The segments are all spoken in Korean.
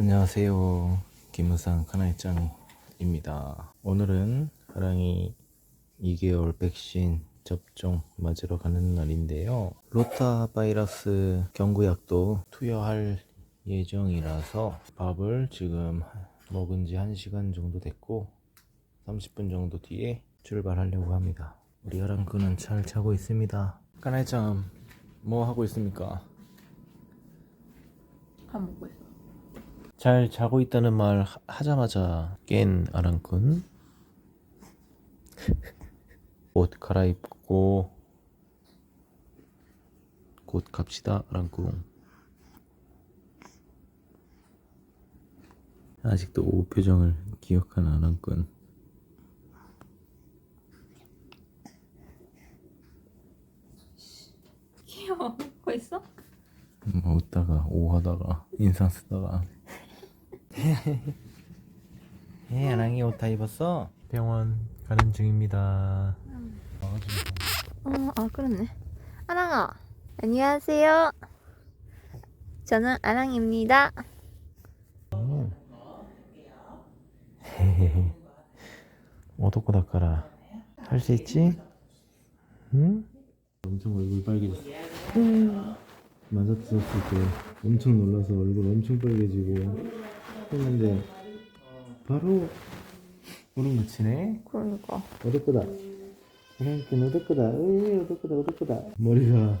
안녕하세요. 김우상 카나이짱입니다. 오늘은 하랑이 2개월 백신 접종 맞으러 가는 날인데요. 로타 바이러스 경구약도 투여할 예정이라서 밥을 지금 먹은 지 1시간 정도 됐고 30분 정도 뒤에 출발하려고 합니다. 우리 하랑군은 잘 자고 있습니다. 카나이짱 뭐 하고 있습니까? 밥 먹고 있어. 잘 자고 있다는 말 하- 하자마자 깬 아랑군 옷 갈아입고 곧 갑시다 아랑군 아직도 오후 표정을 기억하는 아랑군 귀여워. 먹고 있어? 뭐 웃다가 오하다가 인상 쓰다가 에 아랑이 옷 다 입었어? 병원 가는 중입니다 어, 아, 그렇네. 아랑아. 안녕하세요. 저는 아랑입니다. 헤헤헤. 어둡고 닦아라. 할 수 있지? 응? 엄청 얼굴 빨개졌어. 맞았었을 때 엄청 놀라서 얼굴 엄청 빨개지고 했는데 바로 치네? 그러니까. 어둡고다. 그러니까 어둡고다. 으이 어둡고다 어둡고다. 머리가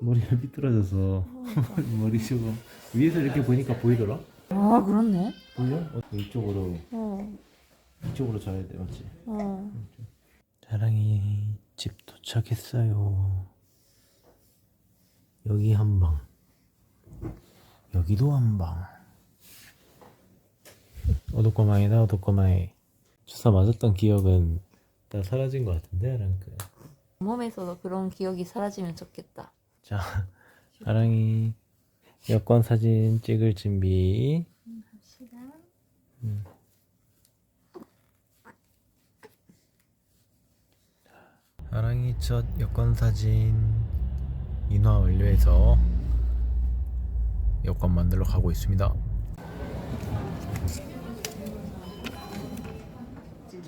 머리가 삐뚤어져서 머리 저거 위에서 이렇게 보니까 보이더라? 아, 그렇네. 보여? 어, 이쪽으로 어, 이쪽으로 자야 돼 맞지? 어. 사랑이 집 도착했어요. 여기 한 방. 여기도 한 방. 어둡고마이다 어둡고마이. 주사 맞았던 기억은 다 사라진 것 같은데 아랑크. 몸에서도 그런 기억이 사라지면 좋겠다. 자, 아랑이 여권 사진 찍을 준비. 갑시다. 아랑이 첫 여권 사진 인화 완료해서 여권 만들러 가고 있습니다.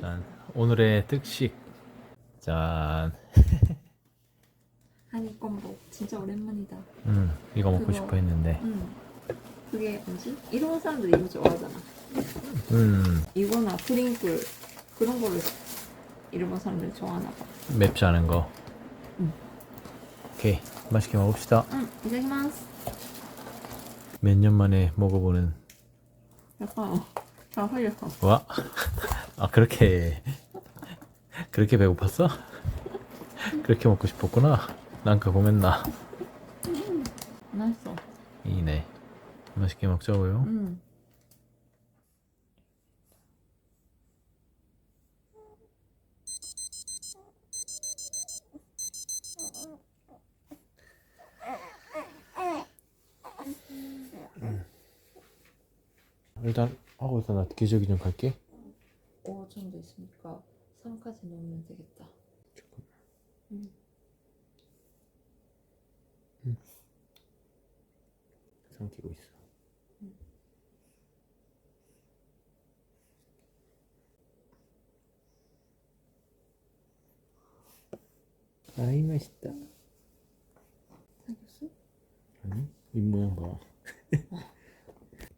짠, 오늘의 특식. 짠, 한입건복 진짜 오랜만이다. 음, 이거 먹고 그거. 싶어 했는데, 응. 그게 뭐지? 일본 사람들이 이거 좋아하잖아. 음, 이거나 프링클 그런 거를 일본 사람들이 좋아하나 봐. 맵지 않은 거. 음. 오케이, 맛있게 먹읍시다. 응, 이자키마스. 몇 년 만에 먹어보는 약간 어, 다 흘렸어. 와, 아 그렇게 그렇게 배고팠어? 그렇게 먹고 싶었구나. 난 그거 맨나 맛있어. 이네. 맛있게 먹자고요. 응. 일단 하고 있어. 나 기저귀 좀 갈게. 5 정도 있으니까 3까지 넣으면 되겠다. 응. 삼키고 있어. 아이 맛있다. 사귀었어? 아니 입 모양 봐.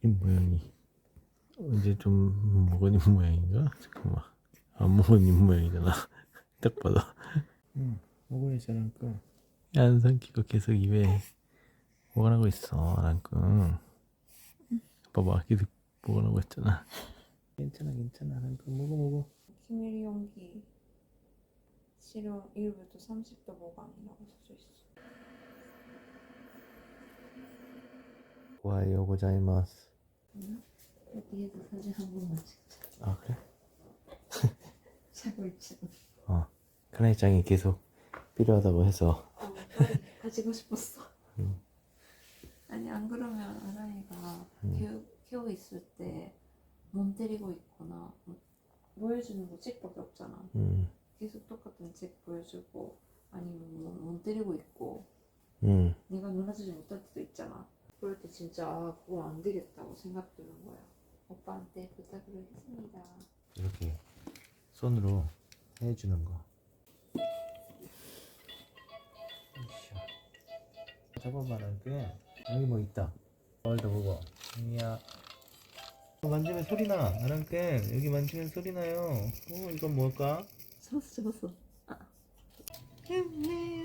입 모양이 이제 좀입 모양인가? 잠깐만 안입 모양이잖아. 딱 봐도. 응 먹어야지 않을까? 안 삼키고 계속 입에 보관하고 있어 랑꿍. 봐봐 계속 보관하고 있잖아. 괜찮아 괜찮아 랑꿍 먹어 먹어. 키밀 용기 치료 1부터 30도 보관이라고 써져 있어. 와요 고자이마스. 응? 뒤 에서 사진 한 번만 찍자. 아 그래? 자고 있지. 어. 카나이짱이 계속 필요하다고 해서 어, 빨리 가지고 싶었어. 음. 아니 안 그러면 아라이가 음. 키우, 키우고 있을 때 몸 때리고 있거나 뭐 보여주는 거 책밖에 없잖아. 음, 계속 똑같은 책 보여주고 아니면 몸, 몸 때리고 있고 음. 내가 놀아주지 못할 때도 있잖아. 그럴 때 진짜 아, 그거 안 되겠다고 생각 드는 거야. 오빠한테 부탁을 했습니다. 이렇게 손으로 해주는 거. 잡아봐라 그 여기 뭐 있다. 얼더 보고. 이야. 만지면 소리 나. 나랑께 여기 만지면 소리 나요. 어 이건 뭘까? 잡았어 잡았어. 이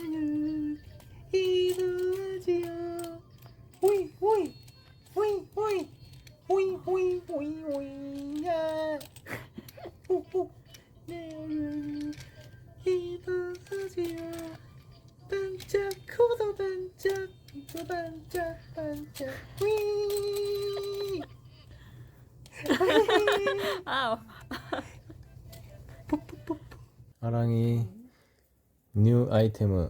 반짝 반짝 휘. 아우. 아랑이 뉴 아이템은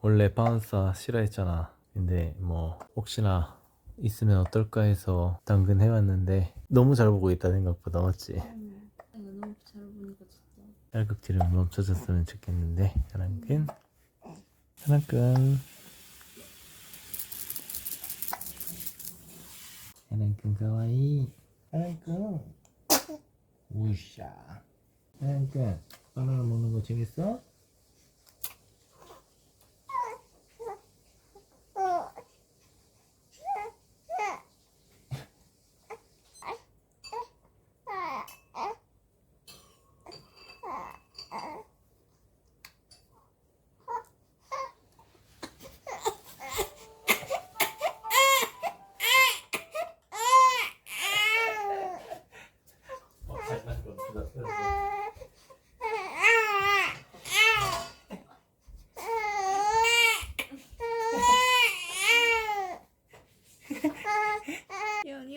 원래 바운서 싫어했잖아. 근데 뭐 혹시나 있으면 어떨까 해서 당근 해왔는데 너무 잘 보고 있다 생각보다 맞지? 너무 잘 보니까 진짜. 딸꾹질은 멈춰졌으면 좋겠는데 하나끈 하나끈 セレンくんかわいい。セレンくん。うっしゃ。セレンくん、バナナ먹는거재밌어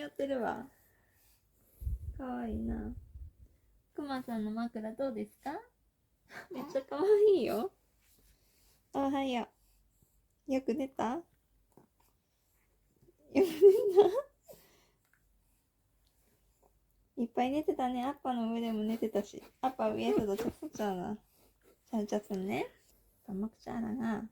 やってるわ。かわいいな。くまさんの枕どうですか？めっちゃかわいいよ。おはよう。よく寝た？よく寝た？いっぱい寝てたね。アッパの上でも寝てたし。アッパ上とちゃちゃだ。ちゃうちゃすんね。マまくちゃうな